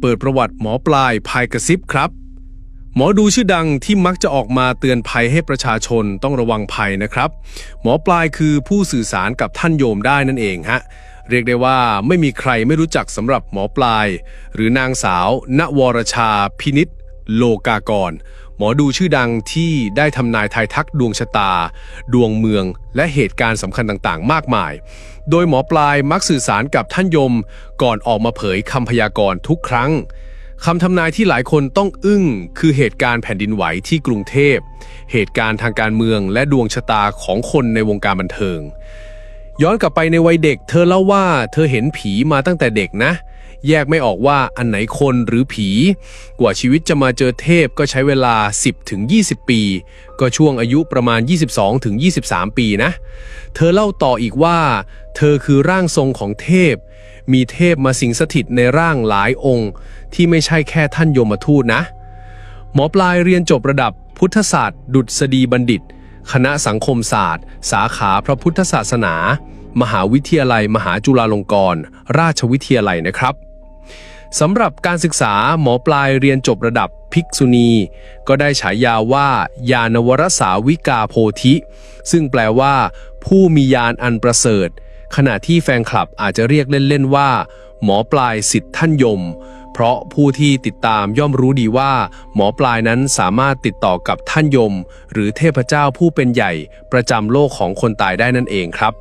เปิดประวัติหมอปลายภายกระซิบครับ หมอดูชื่อดังที่มักจะออกมาเตือนภัยให้ประชาชนต้องระวังภัยนะครับ หมอปลายคือผู้สื่อสารกับท่านโยมได้นั่นเองฮะเรียกได้ว่าไม่มีใครไม่รู้จักสำหรับหมอปลาย หรือนางสาว ณวรชาพินิษ โลกากร หมอดูชื่อดังที่ได้ทำนายทายทักดวงชะตา ดวงเมือง และเหตุการณ์สำคัญต่างๆ มากมาย โดยหมอปลายมักสื่อสารกับท่านยม ก่อนออกมาเผยคำพยากรณ์ทุกครั้งคำทำนายที่หลายคนต้องอึ้ง คือเหตุการณ์แผ่นดินไหวที่กรุงเทพ เหตุการณ์ทางการเมืองและดวงชะตาของคนในวงการบันเทิง ย้อนกลับไปในวัยเด็ก เธอเล่าว่าเธอเห็นผีมาตั้งแต่เด็กนะ แยกไม่ออกว่าอันไหนคนหรือผี กว่าชีวิตจะมาเจอเทพก็ใช้เวลา 10ถึง20ปี ก็ช่วงอายุประมาณ 22ถึง23ปีนะ เธอเล่าต่ออีกว่า เธอคือร่างทรงของเทพ มีเทพมาสิงสถิตในร่างหลายองค์ ที่ไม่ใช่แค่ท่านโยมทูตนะ หมอปลายเรียนจบระดับพุทธศาสตร์ ดุษฎีบัณฑิต คณะสังคมศาสตร์ สาขาพระพุทธศาสนา มหาวิทยาลัย มหาจุฬาลงกรณราชวิทยาลัยนะครับ สำหรับการศึกษาหมอปลายเรียนจบระดับภิกษุณี ก็ได้ฉายาว่า ยานวรสาวิกาโพธิ ซึ่งแปลว่า ผู้มียานอันประเสริฐ ขณะที่แฟนคลับอาจจะเรียกเล่นๆว่า หมอปลายสิทธิ์ท่านยม เพราะผู้ที่ติดตามย่อมรู้ดีว่า หมอปลายนั้นสามารถติดต่อกับท่านยม หรือเทพเจ้าผู้เป็นใหญ่ ประจำโลกของคนตายได้นั่นเองครับ